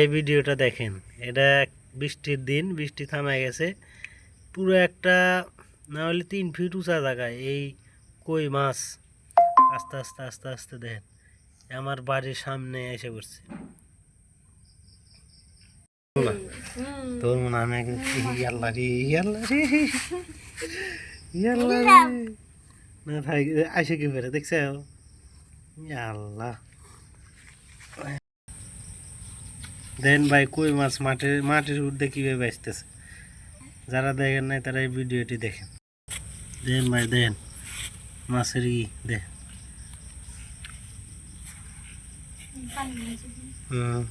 এই ভিডিওটা দেখেন। এটা বৃষ্টির দিন, বৃষ্টি থামে গেছে। পুরো একটা, না হলে তিন ফিট উঁচা জায়গায় এই কই মাছ? আস্তে আস্তে আস্তে আস্তে দেখেন। আমার বাড়ির সামনে এসে পড়ছে। তোর না কি ফেরে দেখছে? আল্লাহ দেন ভাই কই মাছ? মাঠে মাটির উঠে কীভাবে আসতেছে? যারা দেখেন নাই তারা এই ভিডিওটি দেখেন। দেন ভাই দেন মাছের ই দেখ। হুম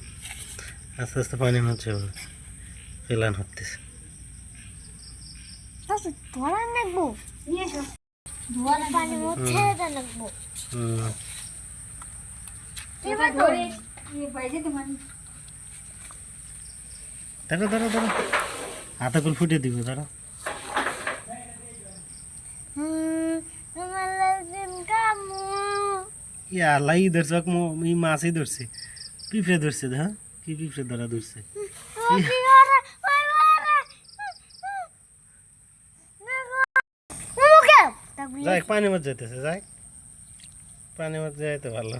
আস্তে আস্তে পানি হচ্ছে ফেলান হতেছে আচ্ছা হুম। দেখো ধরো হাতে করে ফুটে দিব কামু ইয়া আল্লাহ ধরছে মো- মাছই ধরছে। পিঁপড়ে ধরছে হ্যাঁ? কি পিঁপড়ে ধরা ধরছে? যাই পানি মধ্যে যাইতেছে যাই। পানি মধ্যে যাইতে ভালো।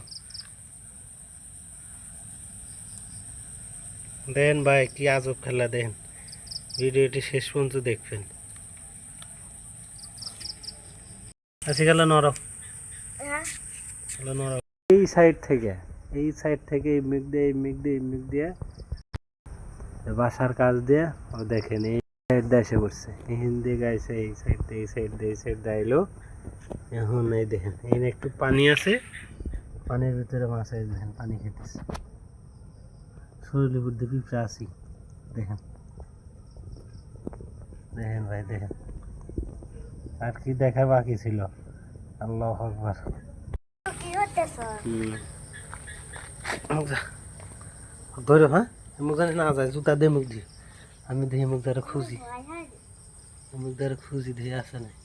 দেন ভাই কি আজব খেলা দেন। ভিডিওটি শেষ পর্যন্ত দেখবেন। আসি গেল নরম হ্যাঁ। নরম এই সাইড থেকে এই সাইড থেকে এই মিগ দিয়ে এই মিগ দিয়ে এই মিগ দিয়ে। এ বাসার কাজ দিয়ে ও দেখেন এই সাইড দিয়ে এসে পড়ছে। হিন্দি গাইছে এই সাইড দিয়ে এই সাইড দিয়ে এই সাইড দিয়ে আইলো। এখন এই দেখেন এই একটু পানি আছে। পানির ভিতরে মাছ এই দেখেন পানি খেতেছে। শরীরের মধ্যে পিঁপড়া আছি দেখেন দেখেন ভাই দেখেন আর কি দেখা বাকি ছিল আল্লাহ আকবার কি হতেছে ধরো হ্যাঁ মুখ জানি না যায় জুতা দে মুখ দিয়ে আমি দেখি মুখ দ্বারা খুঁজি মুখ দ্বারা খুঁজি দিয়ে আসে নাই